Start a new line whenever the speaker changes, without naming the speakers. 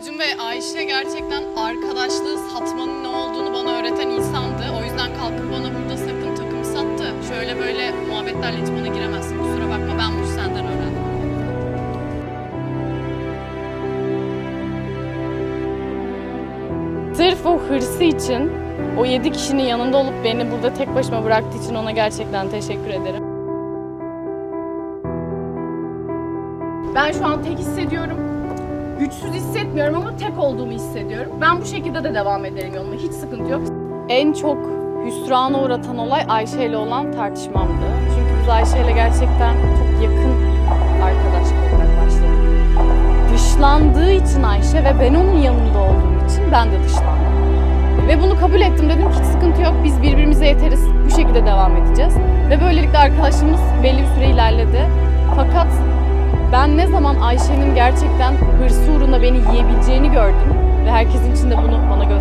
Acun ve Ayşe gerçekten arkadaşlığı satmanın ne olduğunu bana öğreten insandı. O yüzden kalkıp bana burada sakın takım sattı. Şöyle böyle muhabbetlerle hiç bana giremezsin. Kusura bakma ben bunu senden öğrendim. Sırf o hırsı için, o yedi kişinin yanında olup beni burada tek başıma bıraktığı için ona gerçekten teşekkür ederim. Ben şu an tek hissediyorum. Güçsüz hissetmiyorum ama tek olduğumu hissediyorum. Ben bu şekilde de devam ederim yoluma. Hiç sıkıntı yok. En çok hüsrana uğratan olay Ayşe ile olan tartışmamdı. Çünkü biz Ayşe ile gerçekten çok yakın arkadaşlık olarak başladık. Dışlandığı için Ayşe ve ben onun yanında olduğum için ben de dışlandım. Ve bunu kabul ettim dedim ki hiç sıkıntı yok biz birbirimize yeteriz bu şekilde devam edeceğiz. Ve böylelikle arkadaşlığımız belli bir süre ilerledi. Fakat ben ne zaman Ayşe'nin gerçekten hırsı uğruna beni yiyebileceğini gördüm ve herkesin içinde bunu bana gösterdi.